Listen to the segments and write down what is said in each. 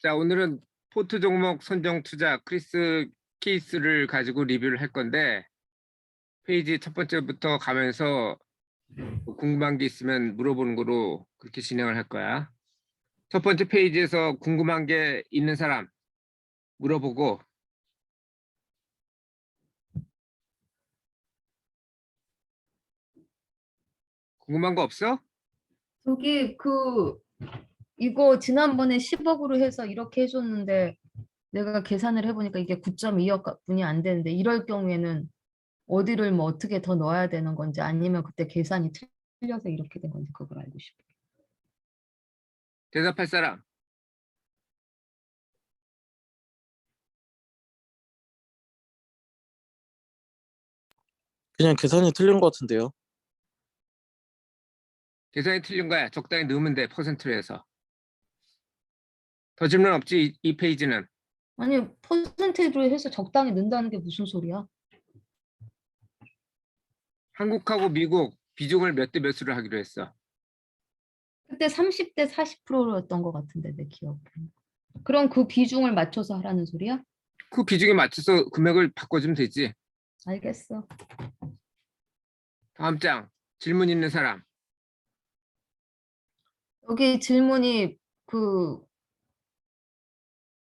자, 오늘은 포트 종목 선정 투자 크리스 케이스를 가지고 리뷰를 할 건데 페이지 첫 번째부터 가면서 뭐 궁금한 게 있으면 물어보는 거로 그렇게 진행을 할 거야. 첫 번째 페이지에서 궁금한 게 있는 사람 물어보고 궁금한 거 없어? 저기 그 이거 지난번에 10억으로 해서 이렇게 해줬는데 내가 계산을 해보니까 이게 9.2억 분이 안 되는데 이럴 경우에는 어디를 뭐 어떻게 더 넣어야 되는 건지 아니면 그때 계산이 틀려서 이렇게 된 건지 그걸 알고 싶어. 대답할 사람 그냥 계산이 틀린 것 같은데요. 계산이 틀린 거야. 적당히 넣으면 돼. 퍼센트로 해서. 더 질문 없지? 이, 이 페이지는. 아니 퍼센테이지로 해서 적당히 넣는다는 게 무슨 소리야? 한국하고 미국 비중을 몇 대 몇으로 하기로 했어. 그때 30대 40%였던 것 같은데 내 기억에. 그럼 그 비중을 맞춰서 하라는 소리야? 그 비중에 맞춰서 금액을 바꿔주면 되지. 알겠어. 다음 장. 질문 있는 사람. 여기 질문이 그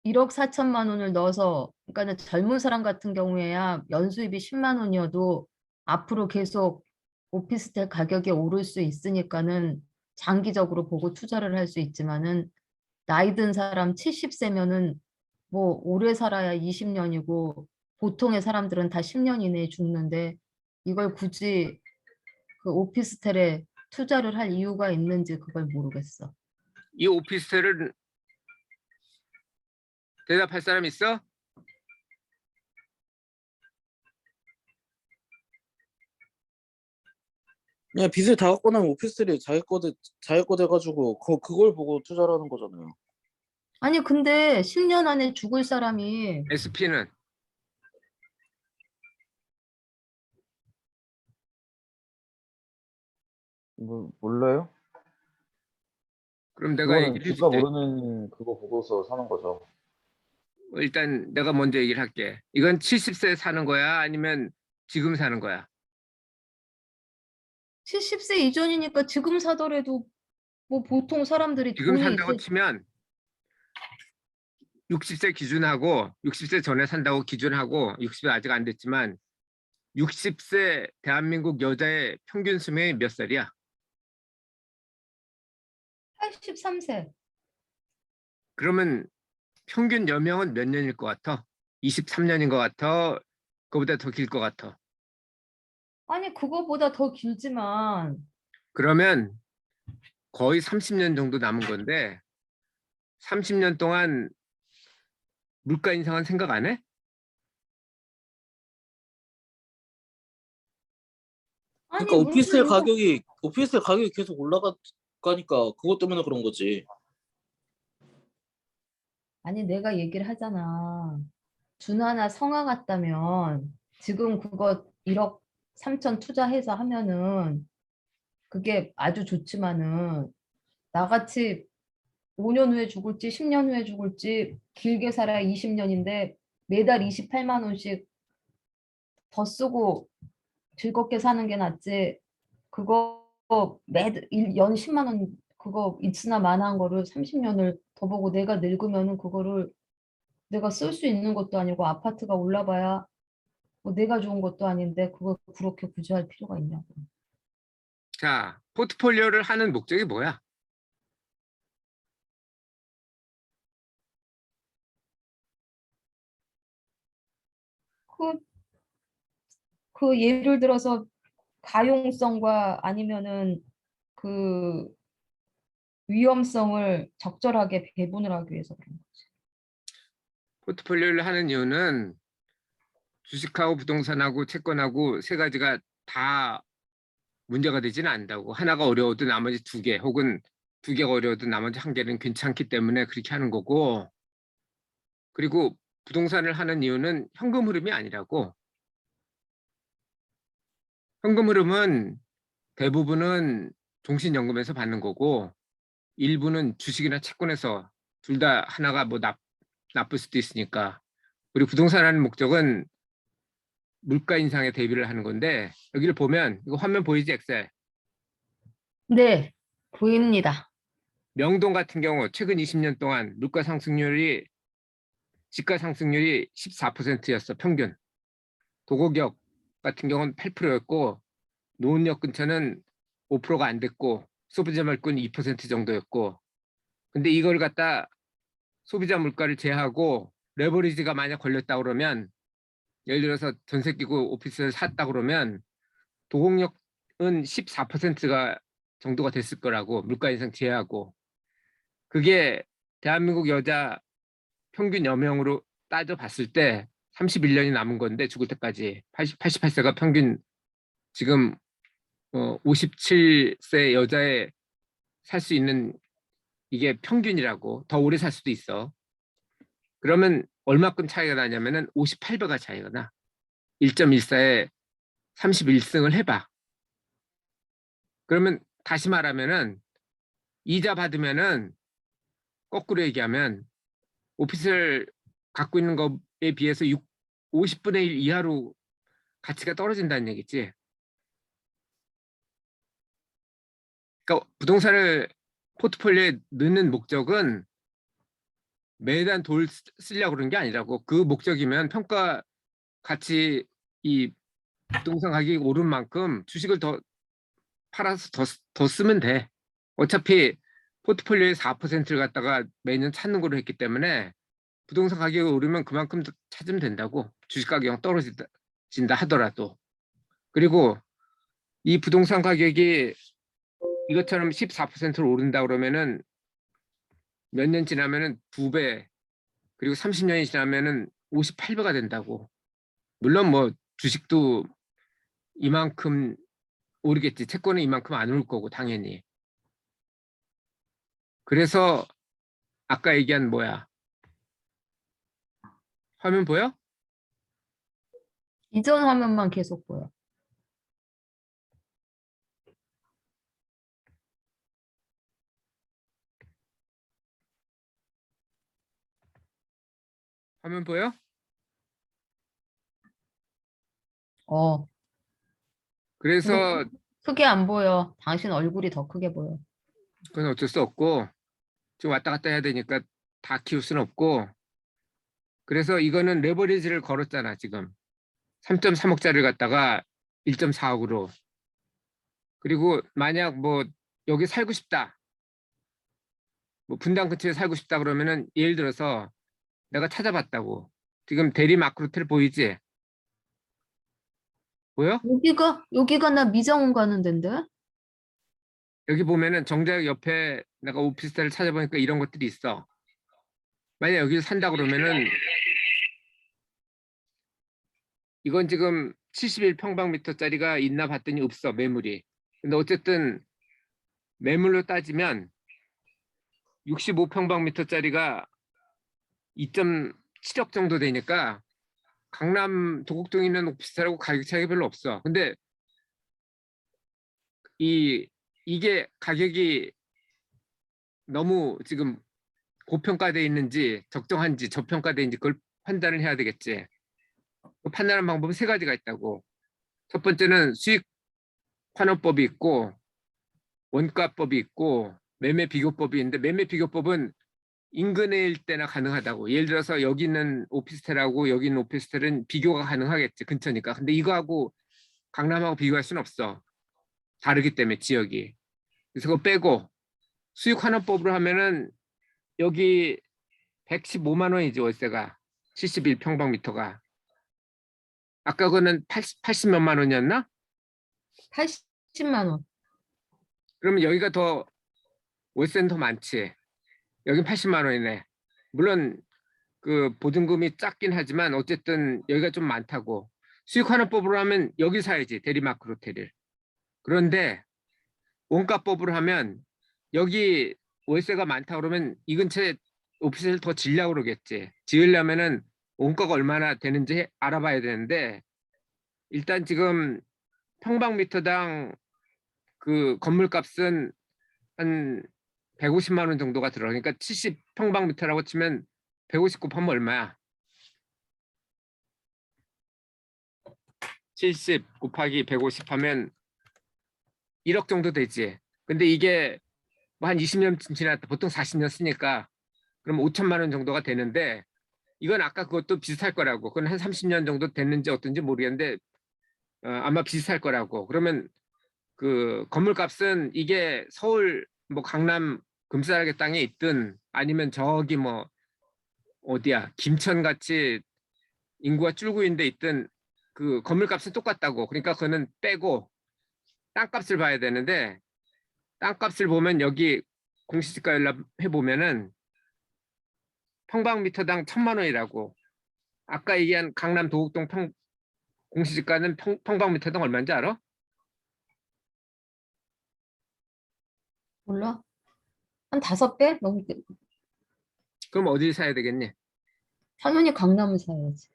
1억 4천만 원을 넣어서 그러니까 젊은 사람 같은 경우에야 연수입이 10만 원이어도 앞으로 계속 오피스텔 가격이 오를 수 있으니까는 장기적으로 보고 투자를 할 수 있지만은 나이 든 사람 70세면은 뭐 오래 살아야 20년이고 보통의 사람들은 다 10년 이내에 죽는데 이걸 굳이 그 오피스텔에 투자를 할 이유가 있는지 그걸 모르겠어. 이 오피스텔을 대답할 사람 있어? 그냥 빚을 다 갚고 나면 오피스텔이 자기 거돼 자기 거 돼가지고 그 그걸 보고 투자를 하는 거잖아요. 아니 근데 10년 안에 죽을 사람이 SP는 뭐 몰라요? 그럼 내가 그거는 해줄게. 모르는 그거 보고서 사는 거죠. 일단 내가 먼저 얘기를 할게. 이건 70세 사는 거야? 아니면 지금 사는 거야? 70세 이전이니까 지금 사더라도 뭐 보통 사람들이 지금 돈이 산다고 있을- 치면 60세 기준하고 60세 전에 산다고 기준하고 60세 아직 안 됐지만 60세 대한민국 여자의 평균 수명이 몇 살이야? 83세. 그러면 평균 여명은 몇 년일 것 같아? 23년인 것 같아? 그거보다 더 길 것 같아? 아니 그거보다 더 길지만 그러면 거의 30년 정도 남은 건데 30년 동안 물가 인상은 생각 안 해? 아니 그러니까 오피스텔 물론 가격이 오피스텔 가격이 계속 올라가니까 그것 때문에 그런 거지. 아니 내가 얘기를 하잖아. 준하나 성화 같다면 지금 그거 1억 3천 투자해서 하면은 그게 아주 좋지만은 나같이 5년 후에 죽을지 10년 후에 죽을지 길게 살아야 20년인데 매달 28만 원씩 더 쓰고 즐겁게 사는 게 낫지 그거 일- 연 10만 원 그거 있으나 마나한 거를 30년을 더 보고 내가 늙으면은 그거를 내가 쓸 수 있는 것도 아니고 아파트가 올라봐야 뭐 내가 좋은 것도 아닌데 그걸 그렇게 굳이 할 필요가 있냐고. 자, 포트폴리오를 하는 목적이 뭐야? 그, 그 예를 들어서 가용성과 아니면은 그 위험성을 적절하게 배분을 하기 위해서 그런 거지. 포트폴리오를 하는 이유는 주식하고 부동산하고 채권하고 세 가지가 다 문제가 되지는 않는다고. 하나가 어려워도 나머지 두 개, 혹은 두 개가 어려워도 나머지 한 개는 괜찮기 때문에 그렇게 하는 거고. 그리고 부동산을 하는 이유는 현금 흐름이 아니라고. 현금 흐름은 대부분은 종신연금에서 받는 거고, 일부는 주식이나 채권에서 둘 다 하나가 뭐 나, 나쁠 수도 있으니까. 우리 부동산 하는 목적은 물가 인상에 대비를 하는 건데 여기를 보면 이거 화면 보이지 엑셀. 네, 보입니다. 명동 같은 경우 최근 20년 동안 물가 상승률이 집가 상승률이 14%였어 평균. 도곡역 같은 경우는 8%였고 노원역 근처는 5%가 안 됐고 소비자 물가는 2% 정도였고 근데 이걸 갖다 소비자 물가를 제하고 레버리지가 만약 걸렸다 그러면 예를 들어서 전세 끼고 오피스를 샀다 그러면 도곡역은 14%가 정도가 됐을 거라고 물가 인상 제하고 그게 대한민국 여자 평균 여명으로 따져 봤을 때 31년이 남은 건데 죽을 때까지 80, 88세가 평균 지금 어, 57세 여자의 살수 있는 이게 평균이라고 더 오래 살 수도 있어. 그러면 얼마큼 차이가 나냐면은 58배가 차이가 나. 1.14에 31승을 해봐. 그러면 다시 말하면은 이자 받으면은 거꾸로 얘기하면 오피스를 갖고 있는 것에 비해서 6, 50분의 1 이하로 가치가 떨어진다는 얘기지. 그러니까 부동산을 포트폴리오에 넣는 목적은 매달 돌 쓰- 쓰려고 그런 게 아니라고. 그 목적이면 평가 가치 이 부동산 가격이 오른 만큼 주식을 더 팔아서 더, 쓰- 더 쓰면 돼. 어차피 포트폴리오의 4%를 갖다가 매년 찾는 걸로 했기 때문에 부동산 가격이 오르면 그만큼 더 찾으면 된다고. 주식 가격이 떨어진다 진다 하더라도. 그리고 이 부동산 가격이 이것처럼 14%로 오른다 그러면은 몇 년 지나면은 두 배 그리고 30년이 지나면은 58배가 된다고 물론 뭐 주식도 이만큼 오르겠지 채권은 이만큼 안 오를 거고 당연히 그래서 아까 얘기한 뭐야 화면 보여? 이전 화면만 계속 보여. 화면 보여? 어, 그래서 크게 안 보여. 당신 얼굴이 더 크게 보여. 그건 어쩔 수 없고 지금 왔다 갔다 해야 되니까 다 키울 수는 없고 그래서 이거는 레버리지를 걸었잖아 지금 3.3억짜리를 갖다가 1.4억으로 그리고 만약 뭐 여기 살고 싶다 뭐 분당 근처에 살고 싶다 그러면은 예를 들어서 내가 찾아봤다고 지금 대리 마크로텔 보이지 보여? 여기가, 여기가 나 미장원 가는 데인데? 여기 보면은 정자역 옆에 내가 오피스텔을 찾아보니까 이런 것들이 있어. 만약 여기를 산다 그러면은 이건 지금 71평방미터짜리가 있나 봤더니 없어 매물이. 근데 어쨌든 매물로 따지면 65평방미터짜리가 2.7억 정도 되니까 강남 도곡동에 있는 오피스텔하고 가격 차이가 별로 없어. 근데 이 이게 가격이 너무 지금 고평가돼 있는지 적정한지 저평가돼 있는지 그걸 판단을 해야 되겠지. 그 판단하는 방법은 세 가지가 있다고. 첫 번째는 수익 환원법이 있고 원가법이 있고 매매 비교법이 있는데 매매 비교법은 인근일 때나 가능하다고. 예를 들어서 여기 있는 오피스텔하고 여기 있는 오피스텔은 비교가 가능하겠지 근처니까. 근데 이거하고 강남하고 비교할 수는 없어. 다르기 때문에 지역이. 그래서 그거 빼고 수익 환원법으로 하면은 여기 115만 원이지 월세가 71평방미터가. 아까 그거는 80, 80 몇만 원이었나? 80만 원. 그러면 여기가 더 월세는 더 많지. 여긴 80만 원이네. 물론 그 보증금이 작긴 하지만 어쨌든 여기가 좀 많다고. 수익 환원법으로 하면 여기 사야지 대리마크 호텔을. 그런데 원가법으로 하면 여기 월세가 많다 그러면 이 근처에 오피스를 더 지려고 그러겠지. 지으려면은 원가가 얼마나 되는지 해- 알아봐야 되는데 일단 지금 평방미터당 그 건물값은 한 150만 원 정도가 들어. 그러니까 70 평방미터라고 치면 150 곱하면 얼마야? 70 곱하기 150 하면 1억 정도 되지. 근데 이게 뭐 한 20년 지났다. 보통 40년 쓰니까 그럼 5천만 원 정도가 되는데 이건 아까 그것도 비슷할 거라고. 그건 한 30년 정도 됐는지 어떤지 모르겠는데 어, 아마 비슷할 거라고. 그러면 그 건물값은 이게 서울 뭐 강남 금싸라기 땅에 있든 아니면 저기 뭐 어디야 김천 같이 인구가 줄고 있는 데 있든 그 건물값은 똑같다고. 그러니까 그거는 빼고 땅값을 봐야 되는데 땅값을 보면 여기 공시지가 연락 해 보면은 평방미터당 천만 원이라고. 아까 얘기한 강남 도곡동 평 공시지가는 평, 평방미터당 얼마인지 알아? 몰라? 한 다섯 배? 너무 그럼 어디 사야 되겠니? 당연히 강남을 사야지.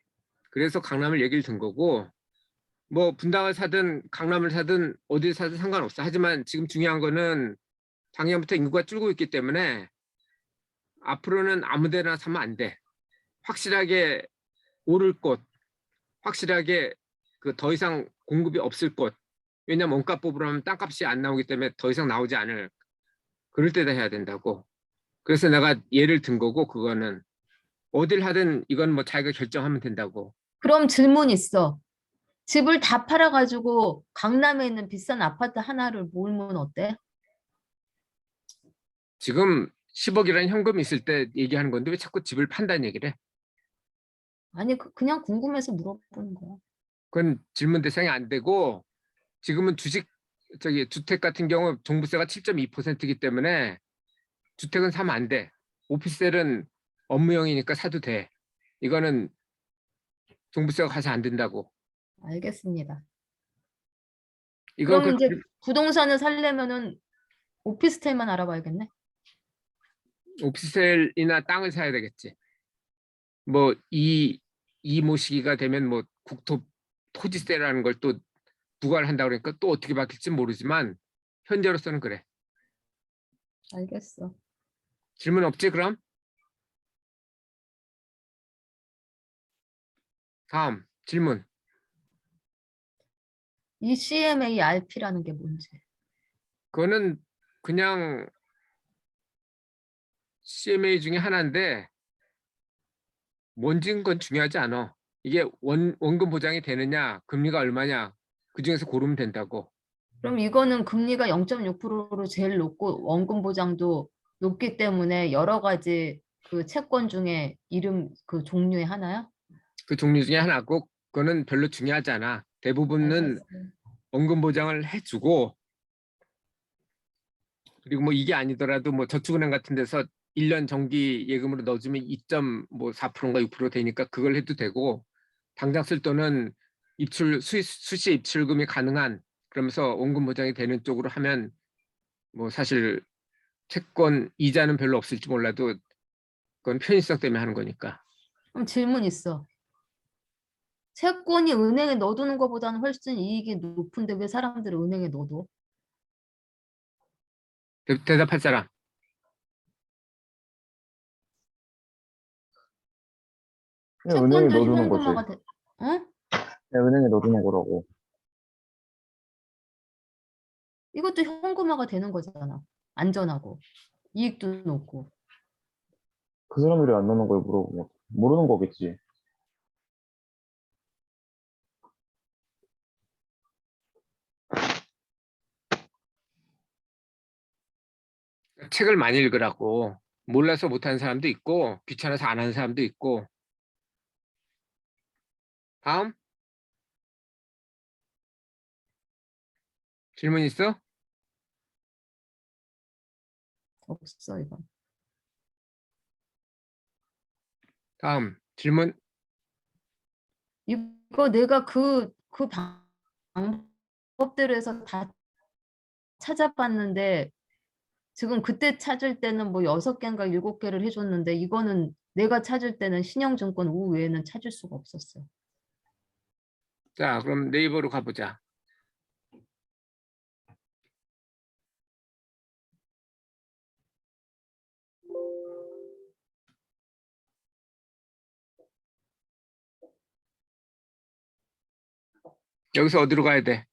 그래서 강남을 얘기를 든 거고 뭐 분당을 사든 강남을 사든 어디 사든 상관없어. 하지만 지금 중요한 거는 작년부터 인구가 줄고 있기 때문에 앞으로는 아무데나 사면 안 돼. 확실하게 오를 곳, 확실하게 그 더 이상 공급이 없을 곳. 왜냐면 원가 뽑으려면 땅값이 안 나오기 때문에 더 이상 나오지 않을 그럴 때다 해야 된다고. 그래서 내가 예를 든 거고 그거는 어딜 하든 이건 뭐 자기가 결정하면 된다고. 그럼 질문 있어. 집을 다 팔아가지고 강남에 있는 비싼 아파트 하나를 몰면 어때? 지금 10억이라는 현금이 있을 때 얘기하는 건데 왜 자꾸 집을 판다는 얘기를 해? 아니 그- 그냥 궁금해서 물어보는 거야. 그건 질문 대상이 안 되고 지금은 주식 저기 주택 같은 경우 종부세가 7.2%이기 때문에 주택은 사면 안 돼. 오피스텔은 업무용이니까 사도 돼. 이거는 종부세가 가서 안 된다고. 알겠습니다. 이건 그럼 그 이제 부동산을 살려면은 오피스텔만 알아봐야겠네. 오피스텔이나 땅을 사야 되겠지. 뭐 이 이 모 시기가 되면 뭐 국토 토지세라는 걸 또 부과를 한다 그러니까 또 어떻게 바뀔지 모르지만 현재로서는 그래. 알겠어. 질문 없지 그럼? 다음 질문. 이 CMA RP라는 게 뭔지. 그거는 그냥 CMA 중에 하나인데 뭔지는 건 중요하지 않아. 이게 원, 원금 보장이 되느냐, 금리가 얼마냐, 그 중에서 고르면 된다고. 그럼 이거는 금리가 0.6%로 제일 높고 원금 보장도 높기 때문에 여러 가지 그 채권 중에 이름 그 종류의 하나야? 그 종류 중에 하나고, 그거는 별로 중요하지 않아. 대부분은 알겠어. 원금 보장을 해주고, 그리고 뭐 이게 아니더라도 뭐 저축은행 같은 데서 1년 정기 예금으로 넣어주면 2.4%인가 6% 되니까 그걸 해도 되고, 당장 쓸 돈은 입출 수, 수시 입출금이 가능한 그러면서 원금 보장이 되는 쪽으로 하면 뭐 사실 채권 이자는 별로 없을지 몰라도 그건 편의성 때문에 하는 거니까. 그럼 질문 있어. 채권이 은행에 넣어두는 것보다는 훨씬 이익이 높은데 왜 사람들이 은행에 넣어둬? 대, 대답할 사람. 그냥 은행에 채권도 넣어두는 거지. 현금화가 돼. 어? 그냥 은행에 넣어두는 거라고. 이것도 현금화가 되는 거잖아. 안전하고 이익도 높고. 그 사람들이 안 넣는 걸 물어보면 모르는 거겠지. 책을 많이 읽으라고. 몰라서 못하는 사람도 있고 귀찮아서 안 하는 사람도 있고. 다음. 질문 있어? 없어 이건. 다음 질문. 이거 내가 그, 그 방- 방법대로 해서 다 찾아봤는데 지금 그때 찾을 때는 뭐 여섯 개인가 일곱 개를 해줬는데 이거는 내가 찾을 때는 신영증권 우 외에는 찾을 수가 없었어. 자, 그럼 네이버로 가보자. 여기서 어디로 가야 돼?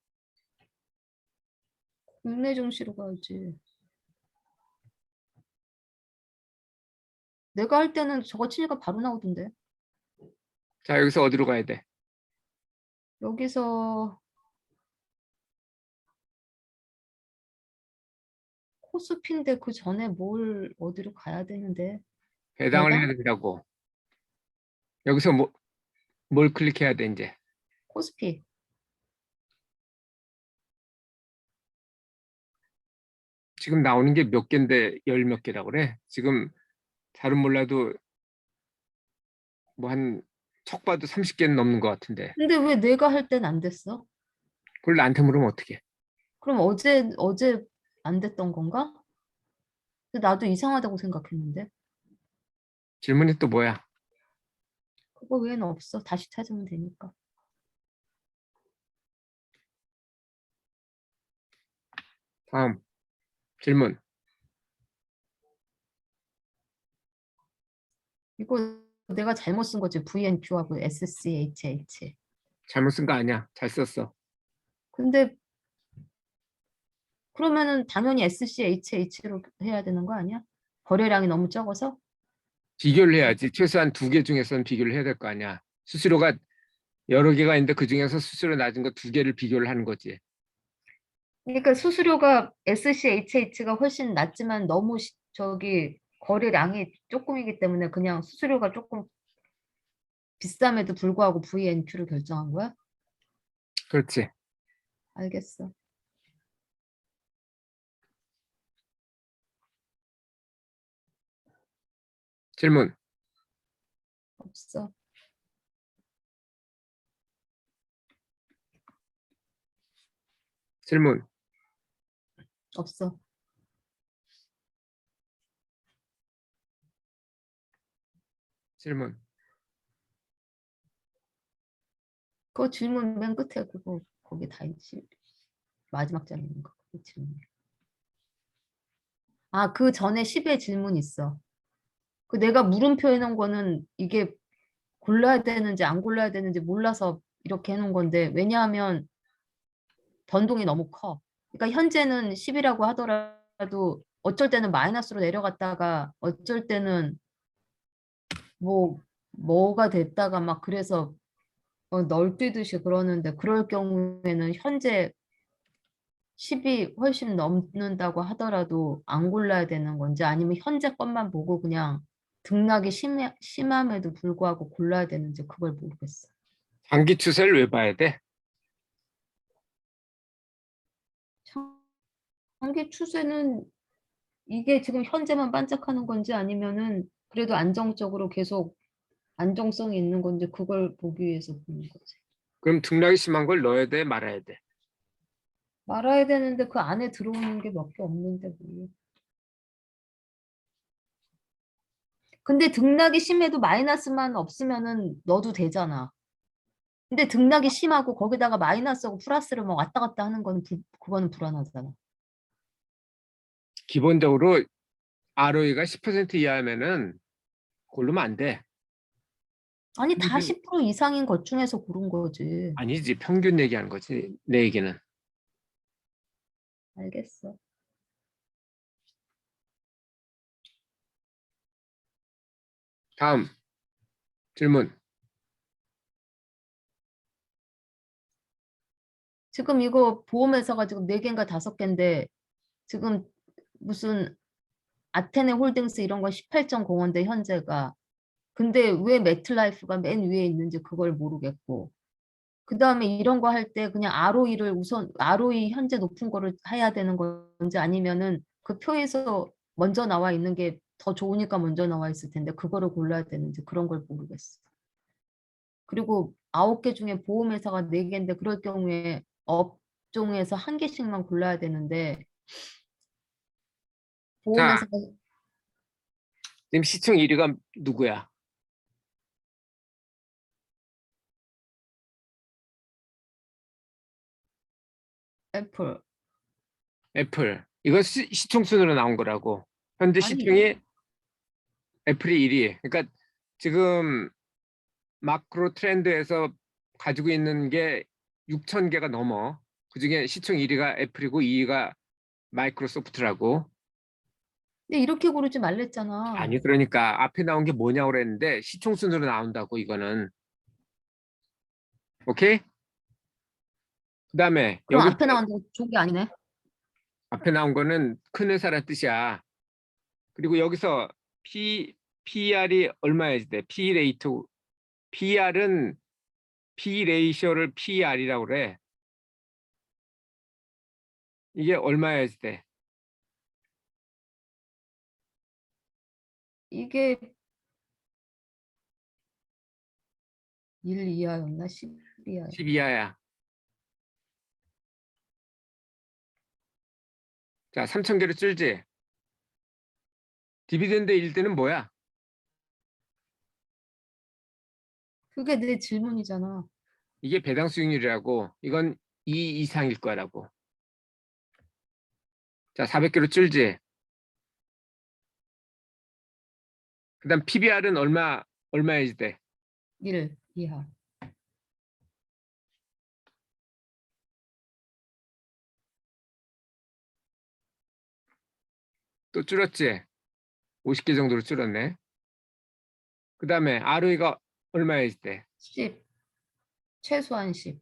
국내 증시로 가야지. 내가 할 때는 저거 치니까 바로 나오던데. 자, 여기서 어디로 가야 돼? 여기서 코스피인데 그 전에 뭘 어디로 가야 되는데 배당을 배당? 해야 된다고. 여기서 뭐, 뭘 클릭해야 돼, 이제? 코스피 지금 나오는 게 몇 개인데 열 몇 개라고 그래? 지금 잘은 몰라도 뭐 한 척 봐도 30개는 넘는 것 같은데 근데 왜 내가 할 땐 안 됐어? 그걸 나한테 물으면 어떡해? 그럼 어제 어제 안 됐던 건가? 근데 나도 이상하다고 생각했는데 질문이 또 뭐야? 그거 외에는 없어 다시 찾으면 되니까 다음 질문. 이거 내가 잘못 쓴 거지 VNQ하고 SCHH 잘못 쓴 거 아니야. 잘 썼어. 근데 그러면은 당연히 SCHH로 해야 되는 거 아니야? 거래량이 너무 적어서? 비교를 해야지. 최소한 두 개 중에서는 비교를 해야 될 거 아니야. 수수료가 여러 개가 있는데 그 중에서 수수료 낮은 거 두 개를 비교를 하는 거지. 그러니까 수수료가 SCHH가 훨씬 낮지만 너무 시- 저기 거래량이 조금이기 때문에 그냥 수수료가 조금 비쌈에도 불구하고 VNQ를 결정한 거야? 그렇지. 알겠어. 질문. 없어. 질문. 없어. 질문. 그거 질문 맨 끝에 그거 거기 다 있지. 마지막 장에 있는 거. 그게 질문. 아, 그 전에 10의 질문 있어. 그 내가 물음표 해놓은 거는 이게 골라야 되는지 안 골라야 되는지 몰라서 이렇게 해놓은 건데 왜냐하면 변동이 너무 커. 그러니까 현재는 10이라고 하더라도 어쩔 때는 마이너스로 내려갔다가 어쩔 때는 뭐 뭐가 됐다가 막 그래서 어, 널뛰듯이 그러는데 그럴 경우에는 현재 10이 훨씬 넘는다고 하더라도 안 골라야 되는 건지 아니면 현재 것만 보고 그냥 등락이 심해, 심함에도 불구하고 골라야 되는지 그걸 모르겠어. 장기 추세를 왜 봐야 돼? 장기 추세는 이게 지금 현재만 반짝하는 건지 아니면은 그래도 안정적으로 계속 안정성이 있는 건지 그걸 보기 위해서 보는 거지. 그럼 등락이 심한 걸 넣어야 돼, 말아야 돼. 말아야 되는데 그 안에 들어오는 게 몇 개 없는데 뭐. 근데 등락이 심해도 마이너스만 없으면은 넣어도 되잖아. 근데 등락이 심하고 거기다가 마이너스하고 플러스를 막 왔다 갔다 하는 거는 불, 그거는 불안하잖아. 기본적으로 ROE가 10% 이하면은 고르면 안 돼. 아니 다 근데- 10% 이상인 것 중에서 고른 거지. 아니지. 평균 얘기하는 거지. 내 얘기는. 알겠어. 다음 질문. 지금 이거 보험회사 가 지금 네 개인가 다섯 개인데 지금 무슨 아테네 홀딩스 이런 거 18.05인데 현재가 근데 왜 매트라이프가 맨 위에 있는지 그걸 모르겠고 그 다음에 이런 거 할 때 그냥 ROE를 우선 ROE 현재 높은 거를 해야 되는 건지 아니면은 그 표에서 먼저 나와 있는 게 더 좋으니까 먼저 나와 있을 텐데 그거를 골라야 되는지 그런 걸 모르겠어. 그리고 아홉 개 중에 보험회사가 네 개인데 그럴 경우에 업종에서 한 개씩만 골라야 되는데 보험회사가 지금 시청 1위가 누구야? 애플 애플. 이거 시, 시총 순으로 나온 거라고. 현재 아니. 시총이 애플이 1위. 그러니까 지금 마크로 트렌드에서 가지고 있는 게 6천 개가 넘어. 그중에 시총 1위가 애플이고 2위가 마이크로소프트라고. 근데 이렇게 고르지 말랬잖아. 아니 그러니까 앞에 나온 게 뭐냐고 그랬는데 시총 순으로 나온다고 이거는. 오케이? 그다음에 그럼 여기 앞에 나온 게 좋은 게 아니네. 앞에 나온 거는 큰 회사란 뜻이야. 그리고 여기서 P PR이 얼마여야지 돼? P 레이트 PR은 P 레이셔를 PR이라고 그래. 이게 얼마여야지 돼? 이게 1 이하였나 10 이하. 10 이하야. 자, 3천 개로 줄지. 디비덴드 일드는 뭐야? 그게 내 질문이잖아. 이게 배당 수익률이라고. 이건 2 이상일 거라고. 자, 400개로 줄지. 그다음 PBR은 얼마 얼마야지 돼? 1 이하. 또 줄었지? 50개 정도로 줄었네. 그다음에 ROE가 얼마야지 돼? 10. 최소한 10.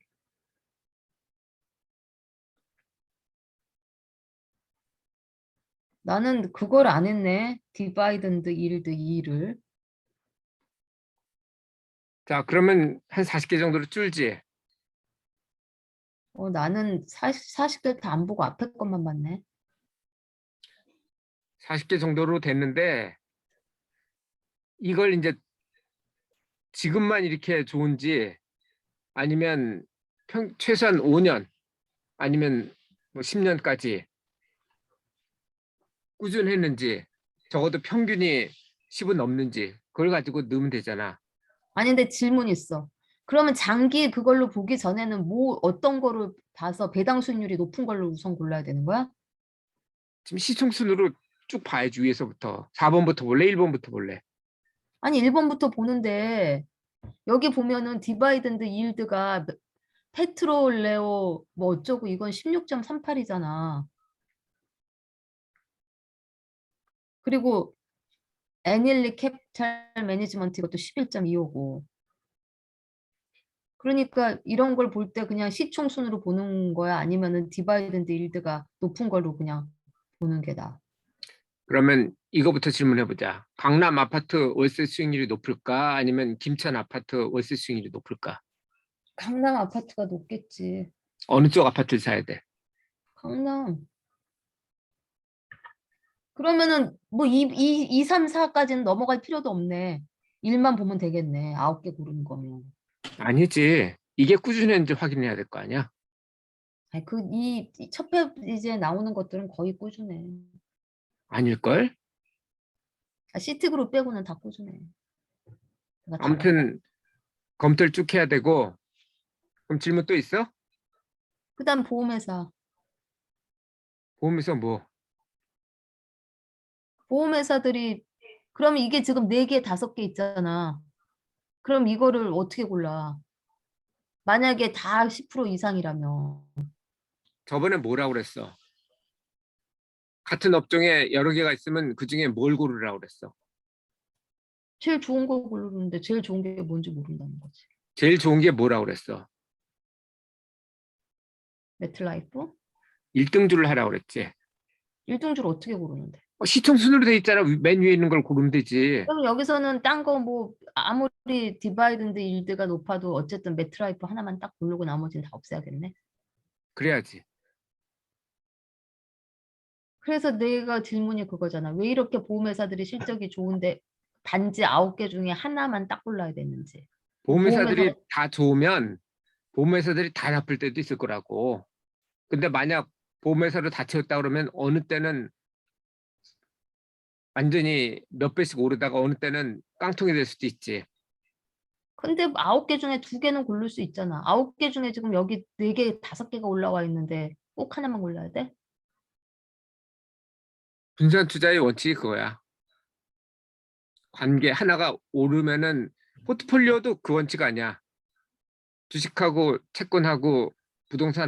나는 그걸 안 했네. 디바이던드 일드 2를. 자, 그러면 한 40개 정도로 줄지. 어, 나는 40, 40개 다 안 보고 앞에 것만 봤네. 40개 정도로 됐는데 이걸 이제 지금만 이렇게 좋은지 아니면 평, 최소한 5년 아니면 뭐 10년까지 꾸준했는지 적어도 평균이 10은 넘는지 그걸 가지고 넣으면 되잖아. 아니 근데 질문 있어. 그러면 장기 그걸로 보기 전에는 뭐 어떤 거를 봐서 배당 수익률이 높은 걸로 우선 골라야 되는 거야? 지금 시총순으로 쭉 봐야지 위에서부터 4번부터 볼래? 1번부터 볼래? 아니 1번부터 보는데 여기 보면은 디바이던드 일드가 페트롤레오 뭐 어쩌고 이건 16.38이잖아. 그리고 애닐리 캐피탈 매니지먼트 이것도 11.25고. 그러니까 이런 걸 볼 때 그냥 시총 순으로 보는 거야 아니면은 디바이던드 일드가 높은 걸로 그냥 보는 게 나아. 그러면 이거부터 질문해 보자. 강남 아파트 월세 수익률이 높을까? 아니면 김천 아파트 월세 수익률이 높을까? 강남 아파트가 높겠지. 어느 쪽 아파트를 사야 돼? 강남. 그러면은 뭐 2, 2, 2, 3, 4까지는 넘어갈 필요도 없네. 1만 보면 되겠네. 9개 고르는 거면. 아니지. 이게 꾸준했는지 확인해야 될 거 아니야? 아니 그 이 첫 페이지에 나오는 것들은 거의 꾸준해. 아닐걸? 아, 시티그룹 빼고는 다 꾸준해. 아무튼 검토를 쭉 해야 되고 그럼 질문 또 있어? 그 다음 보험회사. 보험에서 뭐? 보험회사들이 그러면 이게 지금 4개, 5개 있잖아. 그럼 이거를 어떻게 골라? 만약에 다 10% 이상이라면 저번에 뭐라고 그랬어? 같은 업종에 여러 개가 있으면 그 중에 뭘 고르라고 그랬어? 제일 좋은 거 고르는데 제일 좋은 게 뭔지 모른다는 거지. 제일 좋은 게 뭐라고 그랬어? 메틀라이프? 1등주를 하라고 그랬지. 1등주를 어떻게 고르는데? 어, 시총 순으로 돼 있잖아. 위- 맨 위에 있는 걸 고르면 되지. 그럼 여기서는 딴 거 뭐 아무리 디바이든드 일드가 높아도 어쨌든 메트라이프 하나만 딱 고르고 나머지는 다 없애야겠네. 그래야지. 그래서 내가 질문이 그거잖아. 왜 이렇게 보험회사들이 실적이 좋은데 단지 9개 중에 하나만 딱 골라야 되는지. 보험회사들이 보험회사- 다 좋으면 보험회사들이 다 나쁠 때도 있을 거라고. 근데 만약 보험회사로 다 채웠다 그러면 어느 때는 완전히 몇 배씩 오르다가 어느 때는 깡통이 될 수도 있지. 근데 9개 중에 2개는 고를 수 있잖아. 9개 중에 지금 여기 4개, 5개가 올라와 있는데 꼭 하나만 골라야 돼? 분산 투자의 원칙이 그거야. 관계 하나가 오르면은 포트폴리오도 그 원칙 아니야. 주식하고 채권하고 부동산